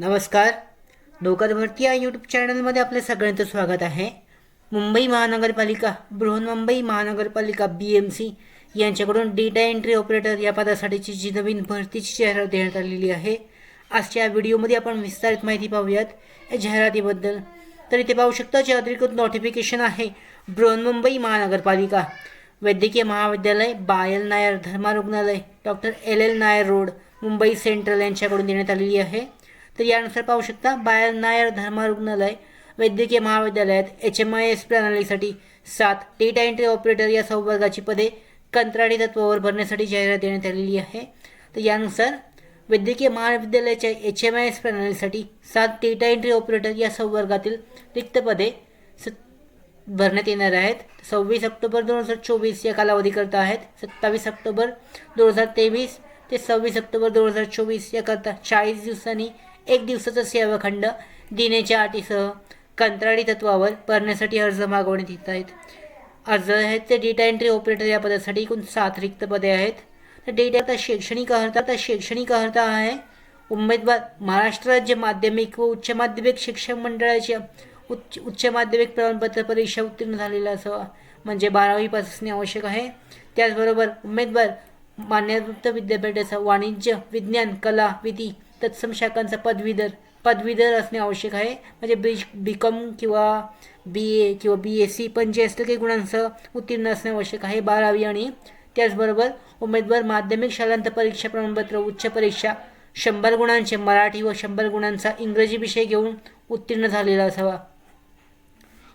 नमस्कार. नौकर भरती या यूट्यूब चॅनलमध्ये आपलं सगळ्यांचं स्वागत आहे. Mumbai Mahanagarpalika Brihanmumbai Mahanagarpalika B M C यांच्याकडून डेटा एंट्री ऑपरेटर या पदासाठीची जी नवीन भरतीची जाहिरात देण्यात आलेली आहे. आजच्या व्हिडिओमध्ये आपण विस्तारित माहिती पाहूयात. या जाहिरातीबद्दल. तर इथे पाहू शकता जे अधिकृत नोटिफिकेशन आहे बृहन्मुंबई महानगरपालिका. वैद्यकीय महाविद्यालय बायल नायर धर्मा रुग्णालय doctor L L Nair road Mumbai central यांच्याकडून देण्यात आलेली आहे. तर यानुसार पाहू शकता बायर नायर धर्मा रुग्णालय वैद्यकीय महाविद्यालयात एच एम आय एस प्रणालीसाठी सात डेटा एंट्री ऑपरेटर या संवर्गाची पदे कंत्राटी तत्वावर भरण्यासाठी जाहिरात देण्यात आलेली आहे. तर यानुसार वैद्यकीय महाविद्यालयाच्या एच एम आय एस प्रणालीसाठी सात डेटा एंट्री ऑपरेटर या संवर्गातील रिक्त पदे स भरण्यात येणार आहेत. सव्वीस ऑक्टोबर दोन हजार चोवीस या कालावधीकरता आहेत. सत्तावीस ऑक्टोबर दोन हजार तेवीस ते सव्वीस ऑक्टोबर दोन हजार चोवीस याकरता चाळीस दिवसांनी एक दिवसाचा सेवाखंड दिनेच्या अटीसह कंत्राटी तत्वावर भरण्यासाठी अर्ज मागवण्यात येत आहेत. अर्ज आहेत ते डेटा एंट्री ऑपरेटर या पदासाठी एकूण सात रिक्त पदे आहेत. तर डेटा आता शैक्षणिक अर्हता आता शैक्षणिक अर्हता आहे. उमेदवार महाराष्ट्र राज्य माध्यमिक व उच्च माध्यमिक शिक्षण मंडळाच्या उच्च उच्च माध्यमिक प्रमाणपत्र परीक्षा उत्तीर्ण झालेला असावा म्हणजे बारावी पास असणे आवश्यक आहे. त्याचबरोबर उमेदवार मान्यवृत्त विद्यापीठाचा वाणिज्य विज्ञान कला विधी तत्समशाखांचा पदवीधर पदवीधर असणे आवश्यक आहे. म्हणजे बी बी कॉम किंवा बी ए किंवा बी एस सी पण जे असलं काही गुणांसह उत्तीर्ण असणे आवश्यक आहे. बारावी आणि त्याचबरोबर उमेदवार माध्यमिक शालांत परीक्षा प्रमाणपत्र उच्च परीक्षा शंभर गुणांचे मराठी व शंभर गुणांचा इंग्रजी विषय घेऊन उत्तीर्ण झालेला असावा.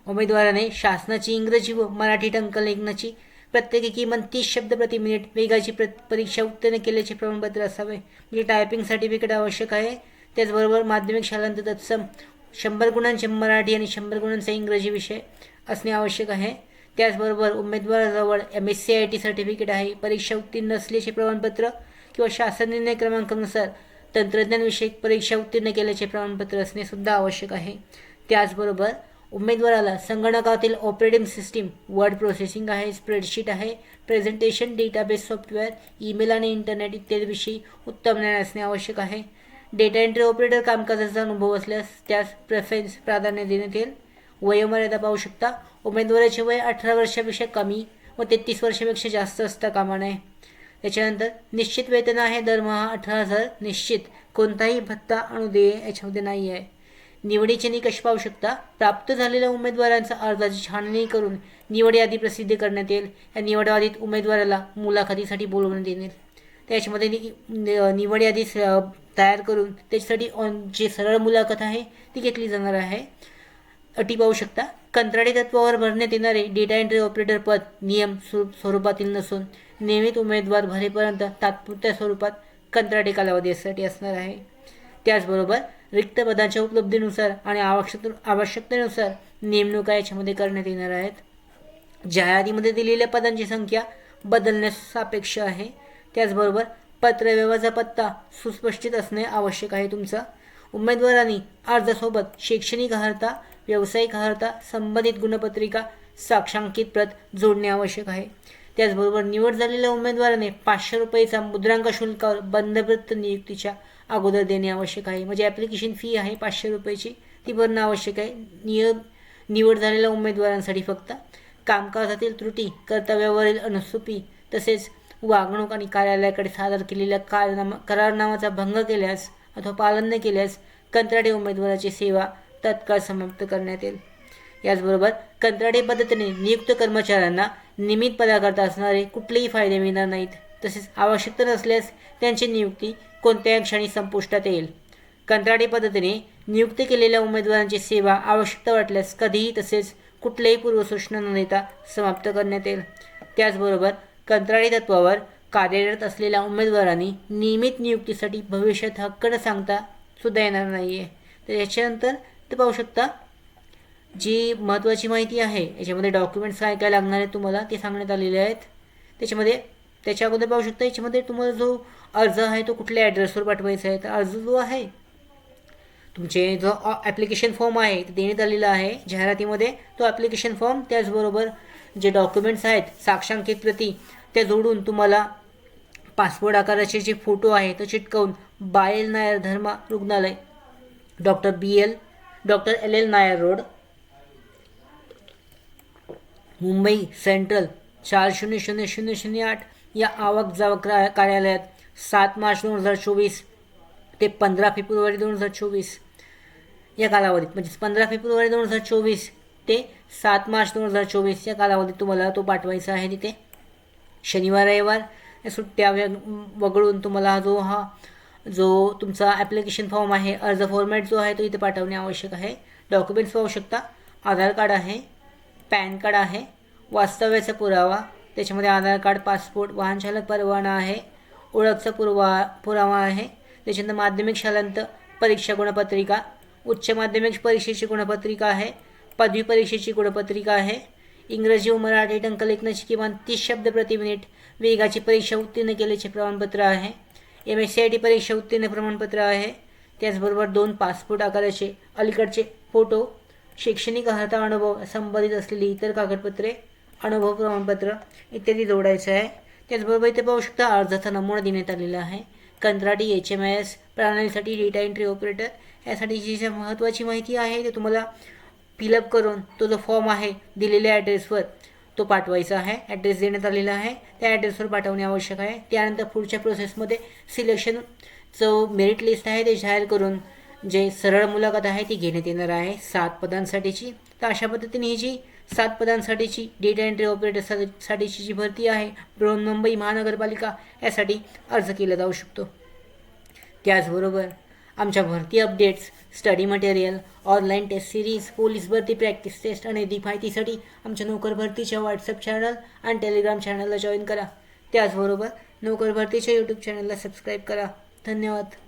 उमेदवाराने शासनाची इंग्रजी व मराठी टंकलेखनाची प्रत्येकी किमान तीस शब्द प्रति मिनिट वेगाची प्र परीक्षा उत्तीर्ण केल्याचे प्रमाणपत्र असावे. म्हणजे टायपिंग सर्टिफिकेट आवश्यक आहे. त्याचबरोबर माध्यमिक शालांत तत्सम शंभर गुणांचे मराठी आणि शंभर गुणांचा इंग्रजी विषय असणे आवश्यक आहे. त्याचबरोबर उमेदवाराजवळ M S C I T certificate आहे. परीक्षा उत्तीर्ण असल्याचे प्रमाणपत्र किंवा शासन निर्णय क्रमांकानुसार तंत्रज्ञानविषयक परीक्षा उत्तीर्ण केल्याचे प्रमाणपत्र असणे सुद्धा आवश्यक आहे. त्याचबरोबर उमेदवाराला संगणकातील ऑपरेटिंग सिस्टीम वर्ड प्रोसेसिंग आहे स्प्रेडशीट आहे प्रेझेंटेशन डेटाबेस सॉफ्टवेअर ईमेल आणि इंटरनेट इत्यादीविषयी उत्तम ज्ञान असणे आवश्यक आहे. डेटा एंट्री ऑपरेटर कामकाजाचा अनुभव असल्यास त्यास प्रेफरन्स प्राधान्य देण्यात येईल. वयोमर्यादा पाहू शकता. उमेदवाराचे वय अठरा वर्षापेक्षा कमी व तेहतीस वर्षापेक्षा जास्त असता कामा नये. त्याच्यानंतर निश्चित वेतन आहे. दरमहा अठरा हजार निश्चित. कोणताही भत्ता अनुदेय याच्यामध्ये नाही आहे निवडीचे निकष पाहू शकता. प्राप्त झालेल्या उमेदवारांचा अर्जाची छाननी करून निवड यादी प्रसिद्ध करण्यात येईल. या निवड यादीत उमेदवाराला मुलाखतीसाठी बोलवण्यात येईल. त्याच्यामध्ये नि निवड यादी तयार करून त्याच्यासाठी ऑन जी सरळ मुलाखत आहे ती घेतली जाणार आहे. अटी पाहू शकता. कंत्राटी तत्वावर भरण्यात येणारे डेटा एंट्री ऑपरेटर पद नियम स्वरूप स्वरूपातील नसून नियमित उमेदवार भरेपर्यंत तात्पुरत्या स्वरूपात कंत्राटी कालावधीसाठी असणार आहे. त्याचबरोबर रिक्त पदांच्या उपलब्धीनुसार आणि आवश्यक आवश्यकतेनुसार नेमणुका याच्यामध्ये करण्यात येणार आहेत. जाहिरातीमध्ये दिलेल्या पदांची संख्या बदलण्यास सापेक्ष आहे. त्याचबरोबर पत्रव्यवहाराचा पत्ता सुस्पष्टित असणे आवश्यक आहे तुमचा. उमेदवारांनी अर्जासोबत शैक्षणिक अर्हता व्यावसायिक अर्हता संबंधित गुणपत्रिका साक्षांकित प्रत जोडणे आवश्यक आहे. त्याचबरोबर निवड झालेल्या उमेदवाराने पाचशे रुपयेचा मुद्रांक शुल्कावर बंधपत्र नियुक्तीच्या अगोदर देणे आवश्यक आहे. म्हणजे ॲप्लिकेशन फी आहे पाचशे रुपयाची. ती भरणं आवश्यक आहे. नियम निवड झालेल्या उमेदवारांसाठी फक्त कामकाजातील त्रुटी कर्तव्यावरील अनुसुपी तसेच वागणूक आणि कार्यालयाकडे सादर केलेल्या कारनामा करारनामाचा भंग केल्यास अथवा पालन न केल्यास कंत्राटी उमेदवाराची सेवा तत्काळ समाप्त करण्यात येईल. याचबरोबर कंत्राटी पद्धतीने नियुक्त कर्मचाऱ्यांना नियमित पदाकरता असणारे कुठलेही फायदे मिळणार नाहीत. तसेच आवश्यकता नसल्यास त्यांची नियुक्ती कोणत्याही क्षणी संपुष्टात येईल. कंत्राटी पद्धतीने नियुक्त केलेल्या उमेदवारांची सेवा आवश्यकता वाटल्यास कधीही तसेच कुठल्याही पूर्वसूचना न देता समाप्त करण्यात येईल. त्याचबरोबर कंत्राटी तत्वावर कार्यरत असलेल्या उमेदवारांनी नियमित नियुक्तीसाठी भविष्यात हक्क न सांगता सुद्धा येणार नाही आहे तर याच्यानंतर ते पाहू शकता जी महत्त्वाची माहिती आहे याच्यामध्ये डॉक्युमेंट्स काय काय लागणार आहेत तुम्हाला ते सांगण्यात आलेले आहेत. त्याच्यामध्ये त्याच्या अगोदर पाहू शकता याच्यामध्ये तुम्हाला जो अर्ज आहे तो कुठल्या ॲड्रेसवर पाठवायचा आहे तर अर्ज जो आहे तुमचे जो ॲप्लिकेशन फॉर्म आहे ते देण्यात आलेला आहे जाहिरातीमध्ये तो ॲप्लिकेशन फॉर्म त्याचबरोबर जे डॉक्युमेंट्स आहेत साक्षांकित प्रती त्या जोडून तुम्हाला पासपोर्ट आकाराचे जे फोटो आहे तो चिटकवून बायल नायर धर्मा रुग्णालय doctor B L doctor L L Nair road Mumbai central चार शून्य शून्य शून्य शून्य आठ या आवक जावक रा- कार्यालयात सात मार्च दोन हजार चोवीस ते पंधरा फेब्रुवारी दोन हजार चोवीस. या कालावधीत म्हणजे पंधरा फेब्रुवारी दोन हजार चोवीस ते सात मार्च दोन हजार चोवीस या कालावधीत तुम्हाला तो पाठवायचा आहे तिथे. शनिवार रविवार या सुट्ट्या वगळून तुम्हाला जो हा जो तुमचा ॲप्लिकेशन फॉर्म आहे अर्ज फॉर्मॅट जो आहे तो इथे पाठवणे आवश्यक आहे. डॉक्युमेंट्स पाहू शकता आधार कार्ड आहे पॅन कार्ड आहे वास्तव्याचा पुरावा त्याच्यामध्ये आधार कार्ड पासपोर्ट वाहन चालक परवाना आहे ओळखचा पुरवा पुरावा आहे त्याच्यानंतर माध्यमिक शालांत परीक्षा गुणपत्रिका उच्च माध्यमिक परीक्षेची गुणपत्रिका आहे पदवी परीक्षेची गुणपत्रिका आहे इंग्रजी व मराठी टंक लेखनाची किमान तीस शब्द प्रति मिनिट वेगाची परीक्षा उत्तीर्ण केल्याचे प्रमाणपत्र आहे M S C I T परीक्षा उत्तीर्ण प्रमाणपत्र आहे त्याचबरोबर दोन पासपोर्ट आकाराचे अलीकडचे फोटो शैक्षणिक अर्हता अनुभव संबंधित असलेली इतर कागदपत्रे अनुभव प्रमाणपत्र इत्यादी जोडायचं आहे. त्याचबरोबर इथे पाहू शकता अर्जाचा नमुना देण्यात आलेला आहे. कंत्राटी एच एम आय एस प्रणालीसाठी डेटा एंट्री ऑपरेटर यासाठी जी जी महत्त्वाची माहिती आहे ते तुम्हाला फिलअप करून तो जो फॉर्म आहे दिलेल्या ॲड्रेसवर तो पाठवायचा आहे. ॲड्रेस देण्यात आलेला आहे. त्या ॲड्रेसवर पाठवणे आवश्यक आहे. त्यानंतर पुढच्या प्रोसेसमध्ये सिलेक्शन जो मेरिट लिस्ट आहे ते जाहीर करून जे सरळ मुलाखत आहे ती घेण्यात येणार आहे सात पदांसाठीची. तर अशा पद्धतीने ही जी सात पदांसाठीची डेटा एंट्री ऑपरेटर साठीची जी भरती आहे बृहन्मुंबई महानगरपालिका यासाठी अर्ज केला जाऊ शकतो. त्याचबरोबर आमच्या भरती updates study material online test series police भरती प्रॅक्टिस टेस्ट आणि अधिक माहितीसाठी आमच्या नोकर भरतीच्या व्हॉट्सअप चॅनल आणि टेलिग्राम चॅनलला जॉईन करा. त्याचबरोबर नोकर भरतीच्या यूट्यूब चॅनलला सबस्क्राईब करा. धन्यवाद.